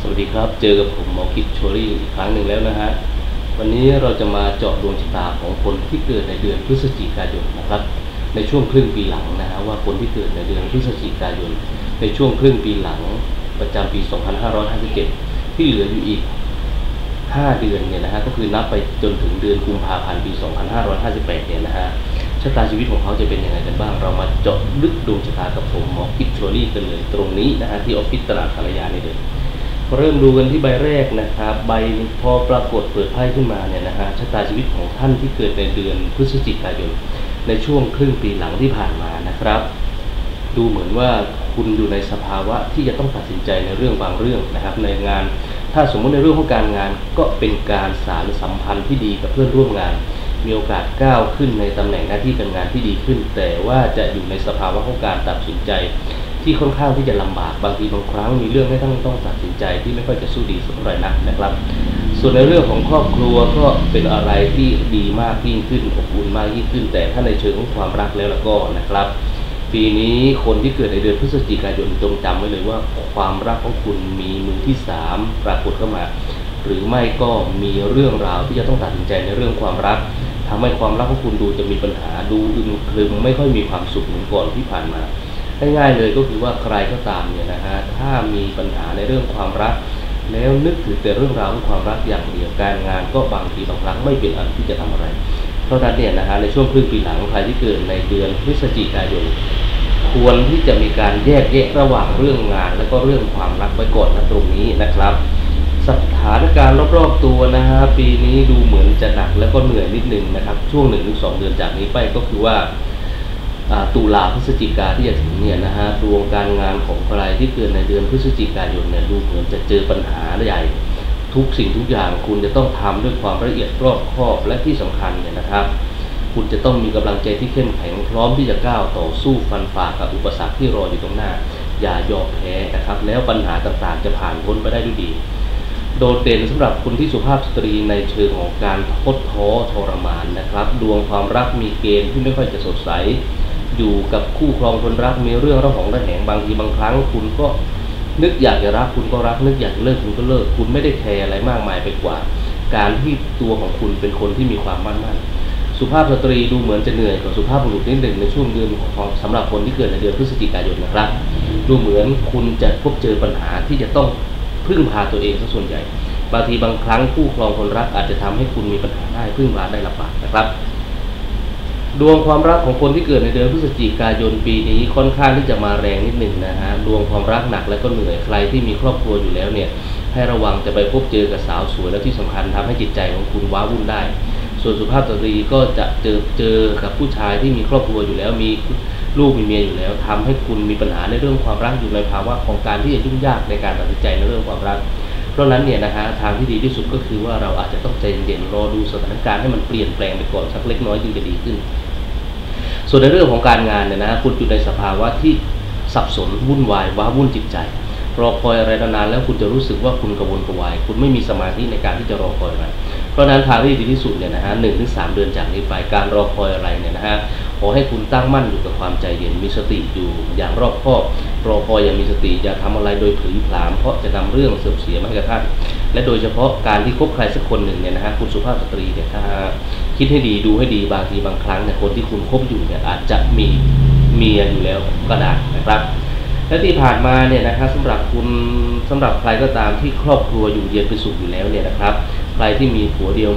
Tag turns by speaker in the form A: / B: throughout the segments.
A: สวัสดีครับ เจอกับผมหมอกิจโชรี่อีกครั้งหนึ่งแล้วนะฮะ วันนี้เราจะมาเจาะดวงชะตาของคนที่เกิดในเดือนพฤศจิกายนนะครับ ในช่วงครึ่งปีหลังนะฮะว่าคนที่เกิดในเดือนพฤศจิกายน ในช่วงครึ่งปีหลัง ประจำปี 2557 ที่เหลืออยู่อีก 5 เดือนเนี่ยนะฮะก็คือนับไปจนถึงเดือนกุมภาพันธ์ปี 2558 เนี่ยนะฮะชะตาชีวิตของเขาจะเป็นยังไงกันบ้าง เรามาเจาะลึกดวงชะตากับผมหมอกิจโชรี่กันเลยตรงนี้นะฮะที่ออฟฟิศตลาดภรรยาในี่เลย เริ่มดูกันที่ใบแรกนะครับ ใบพอปรากฏเปิดไพ่ขึ้นมาเนี่ยนะฮะชะตาชีวิตของท่านที่เกิดในเดือนพฤศจิกายนในช่วงครึ่งปีหลังที่ผ่านมานะครับ ดูเหมือนว่าคุณอยู่ในสภาวะที่จะต้องตัดสินใจในเรื่องบางเรื่องนะครับ ในงาน ถ้าสมมติในเรื่องของการงานก็เป็นการสารสัมพันธ์ที่ดีกับเพื่อนร่วมงาน มีโอกาสก้าวขึ้นในตำแหน่งหน้าที่การงานที่ดีขึ้น แต่ว่าจะอยู่ในสภาวะของการตัดสินใจ ที่ค่อนข้างที่จะลำบากบางทีบางครั้งมีเรื่องให้ต้องต้องตัดสินใจที่ไม่ค่อยจะสู้ดีสักเท่าไหร่นักนะครับ ส่วนในเรื่องของครอบครัวก็เป็นอะไรที่ดีมากยิ่งขึ้นอบอุ่นมากยิ่งขึ้น แต่ถ้าในเชิงของความรักแล้วล้วก็นะครับ ปีนี้คนที่เกิดในเดือนพฤศจิกายนจงจำไว้เลยว่าความรักของคุณมีมือที่สามปรากฏเข้ามา หรือไม่ก็มีเรื่องราวที่จะต้องตัดสินใจในเรื่องความรักทำให้ความรักของคุณดูจะมีปัญหาดูอึมครึมไม่ค่อยมีความสุขเหมือนก่อนที่ผ่านมา ง่ายๆเลยก็คือว่าใครก็ตามเนี่ยนะฮะถ้ามีปัญหาในเรื่องความรัก แล้วนึกถึงแต่เรื่องราวของความรักอย่างเดียวการงานก็บางทีบางครั้งไม่เป็นอันที่จะทำอะไรเพราะฉะนั้นเนี่ยนะฮะในช่วงครึ่งปีหลังใครที่เกิดในเดือนพฤศจิกายนควรที่จะมีการแยกแยะระหว่างเรื่องงาน และก็เรื่องความรักไว้ก่อนนะตรงนี้นะครับ สถานการณ์รอบๆตัวนะฮะปีนี้ดูเหมือนจะหนักแล้วก็เหนื่อยนิดนึงนะครับ ช่วงหนึ่งถึงสองเดือนจากนี้ไปก็คือว่า ตุลาพฤศจิกาที่จะถึงเนี่ยนะฮะดวงการงานของใครที่เกิดในเดือนพฤศจิกายนเนี่ยดูเหมือนจะเจอปัญหาใหญ่ทุกสิ่งทุกอย่างคุณจะต้องทำด้วยความละเอียดรอบคอบและที่สำคัญเนี่ยนะครับ คุณจะต้องมีกำลังใจที่เข้มแข็งพร้อมที่จะก้าวต่อสู้ฟันฝ่ากับอุปสรรคที่รออยู่ตรงหน้า อย่ายอมแพ้นะครับ แล้วปัญหาต่างๆ จะผ่านพ้นไปได้ด้วยดี โดดเด่นสำหรับคนที่สุภาพสตรีในเชิงของการทดท้อทรมานนะครับ ดวงความรักมีเกณฑ์ที่ไม่ค่อยจะสดใส อยู่กับคู่ครองคนรักมีเรื่องระหองระแหงบางทีบางครั้ง คุณก็นึกอยากจะรักคุณก็รักนึกอยากเลิกคุณก็เลิก คุณไม่ได้แคร์อะไรมากมายไปกว่า การที่ตัวของคุณเป็นคนที่มีความมั่นมั่นสุภาพสตรีดูเหมือนจะเหนื่อยกว่าสุภาพบุรุษนิดหนึ่งในช่วงเดือนของสำหรับคนที่เกิดในเดือนพฤศจิกายนนะครับ ดูเหมือนคุณจะพบเจอปัญหาที่จะต้องพึ่งพาตัวเองซะส่วนใหญ่ บางทีบางครั้งคู่ครองคนรักอาจจะทำให้คุณมีปัญหาได้พึ่งพาได้ลำบากนะครับ ดวงความรักของคนที่เกิดในเดือนพฤศจิกายนปีนี้ค่อนข้างที่จะมาแรงนิดหนึ่งนะฮะดวงความรักหนักและก็เหนื่อยใครที่มีครอบครัวอยู่แล้วเนี่ยให้ระวังจะไปพบเจอกับสาวสวยและที่สำคัญทำให้จิตใจของคุณว้าวุ่นได้ ส่วนสุภาพสตรีก็จะเจอเจอกับผู้ชายที่มีครอบครัวอยู่แล้วมีลูกมีเมียอยู่แล้วทำให้คุณมีปัญหาในเรื่องความรักอยู่ในภาวะของการที่จะยุ่งยากในการตัดสินใจในเรื่องความรัก เพราะนั้นเนี่ยนะฮะทางที่ดีที่สุดก็คือว่าเราอาจจะต้องใจเย็นๆรอดูสถานการณ์ให้มันเปลี่ยนแปลงไปก่อนสักเล็กน้อยจึงจะดีขึ้น ส่วนในเรื่องของการงานเนี่ยนะคุณอยู่ในสภาวะที่สับสนวุ่นวายว้าวุ่นจิตใจ รอคอยอะไรนานๆแล้วคุณจะรู้สึกว่าคุณกระวนกระวาย คุณไม่มีสมาธิในการที่จะรอคอยอะไรเพราะนั้นทางที่ดีที่สุดเนี่ยนะฮะหนึ่งถึงสามเดือนจากนี้ไปการรอคอยอะไรเนี่ยนะฮะขอให้คุณตั้งมั่นอยู่กับความใจเย็นมีสติอยู่อย่างรอบคอบรอคอยอย่างมีสติอย่าทำอะไรโดยผลีผลามเพราะจะนำเรื่องเสื่อมเสียมาให้กับท่าน และโดยเฉพาะการที่คบใครสักคนหนึ่งเนี่ยนะฮะคุณสุภาพสตรีเนี่ยถ้าคิดให้ดีดูให้ดีบางทีบางครั้งเนี่ยคนที่คุณคบอยู่เนี่ยอาจจะมีเมียอยู่แล้วก็ได้นะครับ และที่ผ่านมาเนี่ยนะครับสำหรับคุณสำหรับใครก็ตามที่ครอบครัวอยู่เย็นเป็นสุขอยู่แล้วเนี่ยนะครับ ใครที่มีผัวเดียว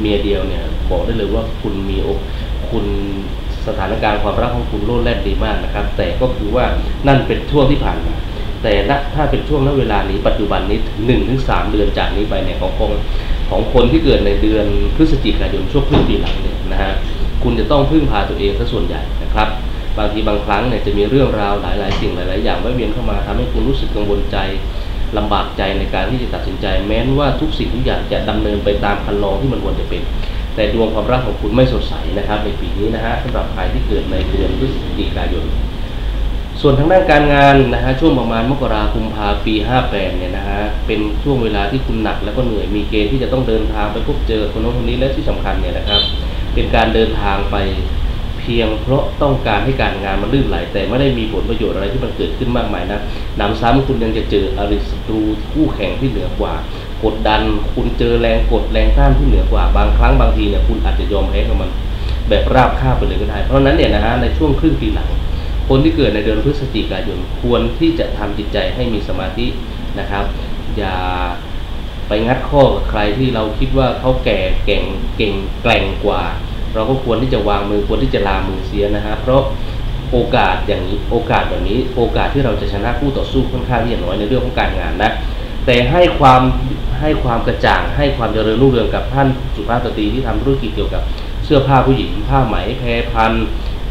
A: เมียเดียวเนี่ยบอกได้เลยว่าคุณมีอกคุณสถานการณ์ความรักของคุณโลดแล่นดีมากนะครับ แต่ก็คือว่านั่นเป็นช่วงที่ผ่านมา แต่ณถ้าเป็นช่วงณเวลานี้ปัจจุบันนี้หนึ่งถึงสามเดือนจากนี้ไปเนี่ยของของของคนที่เกิดในเดือนพฤศจิกายนช่วงครึ่งปีหลังเนี่ยนะฮะคุณจะต้องพึ่งพาตัวเองซะส่วนใหญ่นะครับบางทีบางครั้งเนี่ยจะมีเรื่องราวหลาย ๆ สิ่งหลาย ๆ อย่างแวะเวียนเข้ามาทำให้คุณรู้สึกกังวลใจลำบากใจในการที่จะตัดสินใจ แม้นว่าทุกสิ่งทุกอย่างจะดำเนินไปตามคันลองที่มันควรจะเป็น แต่ดวงความรักของคุณไม่สดใสนะครับในปีนี้นะฮะสำหรับใครที่เกิดในเดือนพฤศจิกายน ส่วนทางด้านการงานนะฮะช่วงประมาณมกราคมพาปี 58 เนี่ยนะฮะเป็นช่วงเวลาที่คุณหนักแล้วก็เหนื่อยมีเกณฑ์ที่จะต้องเดินทางไปพบเจอคนโน้นคนนี้และที่สำคัญเนี่ยนะครับ เป็นการเดินทางไปพพียงเพราะต้องการให้การงานมันลื่นไหล แต่ไม่ได้มีผลประโยชน์อะไรที่มันเกิดขึ้นมากมายนะหนำซ้ำคุณยังจะเจออริสตูคู่แข่งที่เหนือกว่า กดดันคุณเจอแรงกดแรงต้านที่เหนือกว่าบางครั้งบางทีเนี่ยคุณอาจจะยอมแพ้กับมันแบบราบคาบไปเลยก็ได้เพราะฉะนั้นเนี่ยนะฮะในช่วงครึ่งปีหลัง คนที่เกิดในเดือนพฤศจิกายนควรที่จะทำจิตใจให้มีสมาธินะครับ อย่าไปงัดข้อกับใครที่เราคิดว่าเขาแก่เก่งเก่งแกร่งกว่า เราก็ควรที่จะวางมือควรที่จะลามือเสียนะฮะเพราะโอกาสอย่างนี้โอกาสแบบนี้ โอกาสที่เราจะชนะคู่ต่อสู้ค่อนข้างที่จะน้อยในเรื่องของการงานนะแต่ให้ความให้ความกระจ่าง ให้ความเจริญรุ่งเรืองกับท่านสุภาพสตรีที่ทำธุรกิจเกี่ยวกับเสื้อผ้าผู้หญิงผ้าไหมแพรพัน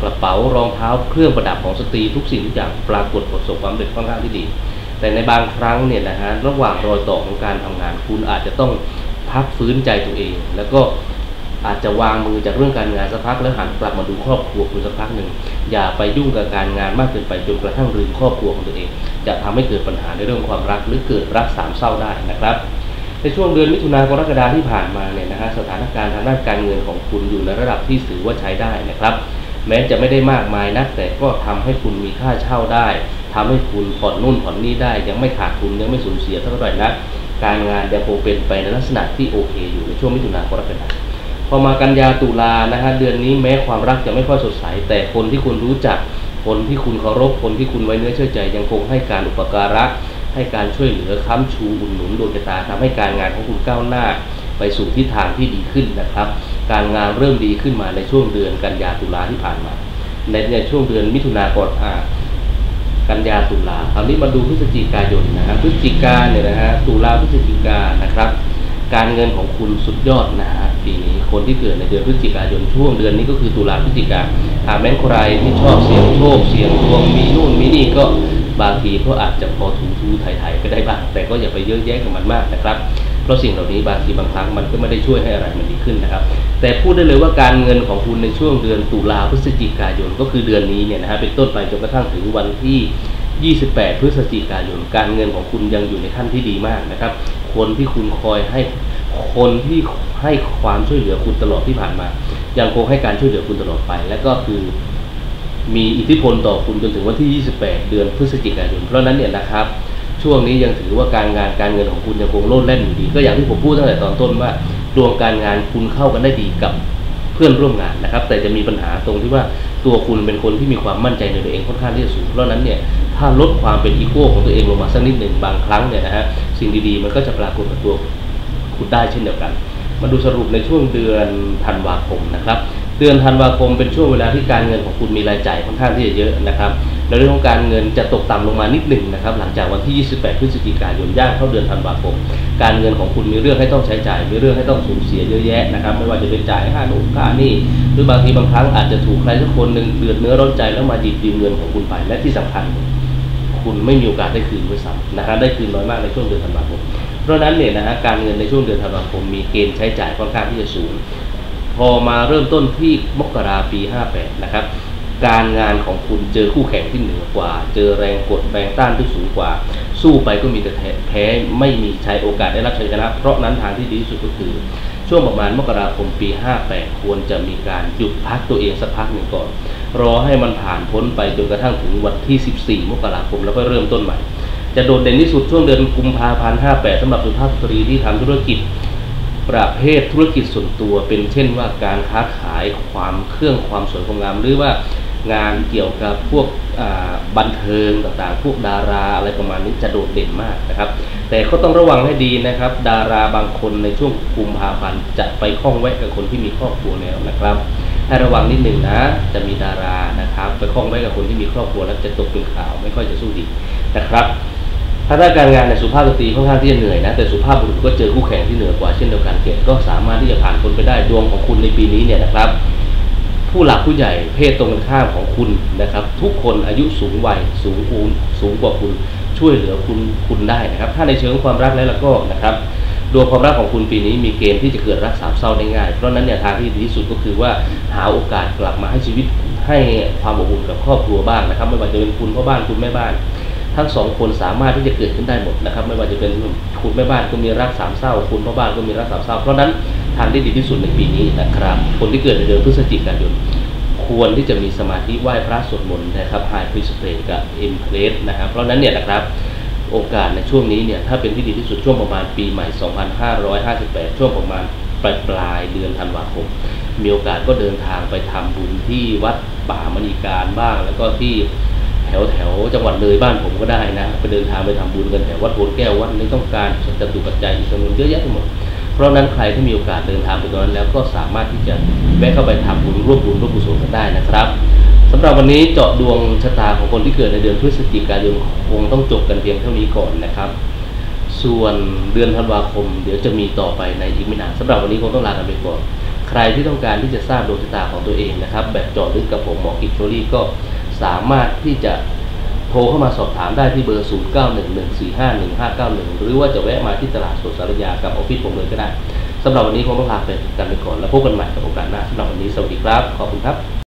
A: กระเป๋ารองเท้าเครื่องประดับของสตรีทุกสิ่งทุกอย่างปรากฏประสบความสำเร็จค่อนข้างที่ดี แต่ในบางครั้งเนี่ยนะฮะระหว่างรอยต่อของการทำงานคุณอาจจะต้องพักฟื้นใจตัวเอง แล้วก็อาจจะวางมือจากเรื่องการงานสักพักแล้วหันกลับมาดูครอบครัวคุณสักพักหนึ่งอย่าไปยุ่งกับการงานมากเกินไปจนกระทั่งลืมครอบครัวของตัวเอง จะทำให้เกิดปัญหาในเรื่องความรักหรือเกิดรักสามเศร้าได้นะครับในช่วงเดือนมิถุนายนกรกฎาที่ผ่านมาเนี่ยนะฮะสถานการณ์ทางด้านการเงินของคุณอยู่ในระดับที่ถือว่าใช้ได้นะครับ แม้จะไม่ได้มากมายนักแต่ก็ทำให้คุณมีค่าเช่าได้ทำให้คุณผ่อนนู่นผ่อนนี่ได้ ยังไม่ขาดทุนยังไม่สูญเสียเท่าไหร่นักการงานยังคงเป็นไปในลักษณะที่โอเคอยู่ในช่วงมิถุนายนกรกฎาคมพอมากันยาตุลานะฮะเดือนนี้แม้ความรักจะไม่ค่อยสดใส แต่คนที่คุณรู้จัก คนที่คุณเคารพคนที่คุณไว้เนื้อเชื่อใจ ยังคงให้การอุปการะให้การช่วยเหลือค้ำชูอุดหนุนดวงชะตาทำให้การงานของคุณก้าวหน้า ไปสู่ทิศทางที่ดีขึ้นนะครับ การงานเริ่มดีขึ้นมาในช่วงเดือนกันยาตุลาที่ผ่านมา ในในช่วงเดือนมิถุนายนอ่ากันยาตุลาคราวนี้มาดูพฤศจิกายนนะครับพฤศจิกาเนี่ยนะฮะตุลาพฤศจิกานะครับ การเงินของคุณสุดยอดนะฮะปีนี้คนที่เกิดในเดือนพฤศจิกายนช่วงเดือนนี้ก็คือตุลาพฤศจิกาหากแม้นใครที่ชอบเสี่ยงโชคเสี่ยงดวงมีนู่นมีนี่ก็บางทีก็อาจจะพอถูทูไถ่ๆก็ได้บ้าง แต่ก็อย่าไปเยอะแยะกับมันมากนะครับ เพราะสิ่งเหล่านี้บางทีบางครั้งมันก็ไม่ได้ช่วยให้อะไรมันดีขึ้นนะครับ แต่พูดได้เลยว่าการเงินของคุณในช่วงเดือนตุลาพฤศจิกายนก็คือเดือนนี้เนี่ยนะฮะเป็นต้นไปจนกระทั่งถึงวันที่ 28 พฤศจิกายน การเงินของคุณยังอยู่ในขั้นที่ดีมากนะครับ คนที่คุณคอยให้คนที่ให้ความช่วยเหลือคุณตลอดที่ผ่านมา ยังคงให้การช่วยเหลือคุณตลอดไป และก็คือมีอิทธิพลต่อคุณจนถึงวันที่ 28 เดือนพฤศจิกายน เพราะนั้นเนี่ยนะครับ ช่วงนี้ยังถือว่าการงานการเงินของคุณยังคงโลดแล่นอยู่ดี ก็อย่างที่ผมพูดตั้งแต่ตอนต้นว่าดวงการงานคุณเข้ากันได้ดีกับเพื่อนร่วมงานนะครับ แต่จะมีปัญหาตรงที่ว่าตัวคุณเป็นคนที่มีความมั่นใจในตัวเองค่อนข้างที่จะสูงเพราะนั้นเนี่ยถ้าลดความเป็นอีโก้ของตัวเองลงมาสักนิดหนึ่งบางครั้งเนี่ยนะฮะสิ่งดีๆมันก็จะปรากฏกับตัวคุณได้เช่นเดียวกัน มาดูสรุปในช่วงเดือนธันวาคมนะครับ เดือนธันวาคมเป็นช่วงเวลาที่การเงินของคุณมีรายจ่ายค่อนข้างที่จะเยอะนะครับในเรื่องของการเงินจะตกต่ำลงมานิดหนึ่งนะครับ หลังจากวันที่ 28 พฤศจิกายนย่างเข้าเดือนธันวาคม การเงินของคุณมีเรื่องให้ต้องใช้จ่าย มีเรื่องให้ต้องสูญเสียเยอะแยะนะครับ ไม่ว่าจะเป็นจ่ายค่าโน่นค่านี่หรือบางทีบางครั้งอาจจะถูกใครสักคนหนึ่งเดือดเนื้อร้อนใจแล้วมาหยิบยืมเงินของคุณไปและที่สำคัญ คุณไม่มีโอกาสได้คืนด้วยซ้ำนะฮะได้คืนน้อยมากในช่วงเดือนธันวาคม เพราะฉะนั้นเนี่ยนะฮะการเงินในช่วงเดือนธันวาคมมีเกณฑ์ใช้จ่ายค่อนข้างที่จะสูง พอมาเริ่มต้นที่มกราปี 58 นะครับ การงานของคุณเจอคู่แข่งที่เหนือกว่า เจอแรงกดแรงต้านที่สูงกว่า สู้ไปก็มีแต่แพ้ไม่มีใช้โอกาสได้รับชัยชนะ เพราะนั้นทางที่ดีที่สุดก็คือ ช่วงประมาณมกราคมปี 58 ควรจะมีการหยุดพักตัวเองสักพักหนึ่งก่อน รอให้มันผ่านพ้นไปจนกระทั่งถึงวันที่ 14 มกราคมแล้วก็เริ่มต้นใหม่ จะโดดเด่นที่สุดช่วงเดือนกุมภาพันธ์ 58สำหรับสุภาพสตรีที่ทำธุรกิจ ประเภทธุรกิจส่วนตัว เป็นเช่นว่าการค้าขายความเครื่องความสวยความงามหรือว่างานเกี่ยวกับพวกบันเทิงต่างๆ พวกดาราอะไรประมาณนี้จะโดดเด่นมากนะครับ แต่ก็ต้องระวังให้ดีนะครับ ดาราบางคนในช่วงกุมภาพันธ์จะไปคล้องแวะกับคนที่มีครอบครัวแล้วนะครับให้ระวังนิดหนึ่งนะ จะมีดารานะครับ ไปคล้องแวะกับคนที่มีครอบครัวแล้วจะตกเป็นข่าวไม่ค่อยจะสู้ดีนะครับ ถ้าด้านการงานในสุภาพสตรีค่อนข้างที่จะเหนื่อยนะแต่สุภาพบุรุษก็เจอคู่แข่งที่เหนือกว่าเช่นเดียวกันเกณฑ์ก็สามารถที่จะผ่านพ้นไปได้ดวงของคุณในปีนี้เนี่ยนะครับ ผู้หลักผู้ใหญ่เพศตรงกันข้ามของคุณนะครับ ทุกคนอายุสูงวัยสูงอูสูงกว่าคุณช่วยเหลือคุณคุณได้นะครับ ถ้าในเชิงความรักแล้วก็นะครับดวงความรักของคุณปีนี้มีเกณฑ์ที่จะเกิดรักสามเศร้าได้ง่าย เพราะนั้นเนี่ยทางที่ดีที่สุดก็คือว่าหาโอกาสกลับมาให้ชีวิตให้ความอบอุ่นกับครอบครัวบ้างนะครับ ไม่ว่าจะเป็นคุณพ่อบ้านคุณแม่บ้าน ทั้งสองคนสามารถที่จะเกิดขึ้นได้หมดนะครับ ไม่ว่าจะเป็นคุณแม่บ้านก็มีรักสามเศร้า คุณพ่อบ้านก็มีรักสามเศร้า เพราะนั้นทางที่ดีที่สุดในปีนี้นะครับ คนที่เกิดในเดือนพฤศจิกายนควรที่จะมีสมาธิไหว้พระสวดมนต์นะครับ High Priest Pray กับ M Place นะครับเพราะนั้นเนี่ยนะครับโอกาสในช่วงนี้เนี่ยถ้าเป็นที่ดีที่สุดช่วงประมาณปีใหม่ 2558 ช่วงประมาณปลายปลายเดือนธันวาคม มีโอกาสก็เดินทางไปทำบุญที่วัดป่ามณีการบ้าง แล้วก็ที่ แถวแถวจังหวัดเลยบ้านผมก็ได้นะไปเดินทางไปทำบุญกันแถววัดโพนแก้ววัดนี้ต้องการจตุปัจจัยจำนวนเยอะแยะไปหมดเพราะนั้นใครที่มีโอกาสเดินทางไปตรงนั้นแล้วก็สามารถที่จะแวะเข้าไปทำบุญร่วมบุญร่วมกุศลกันได้นะครับสำหรับวันนี้เจาะดวงชะตาของคนที่เกิดในเดือนพฤศจิกายนคงต้องจบกันเพียงเท่านี้ก่อนนะครับ ส่วนเดือนธันวาคม เดี๋ยวจะมีต่อไปในอีกไม่นานสำหรับวันนี้คงต้องลากันไปก่อนใครที่ต้องการที่จะทราบดวงชะตาของตัวเองนะครับ แบบเจาะลึกกับผมหมอกิจโชลี่ก็ สามารถที่จะโทรเข้ามาสอบถามได้ที่เบอร์ 0911451591 หรือว่าจะแวะมาที่ตลาดสดสารยากับออฟฟิศผมเลยก็ได้สำหรับวันนี้คงต้องลาไปกันไปก่อน แล้วพบกันใหม่กับโอกาสหน้าสำหรับวันนี้สวัสดีครับ ขอบคุณครับ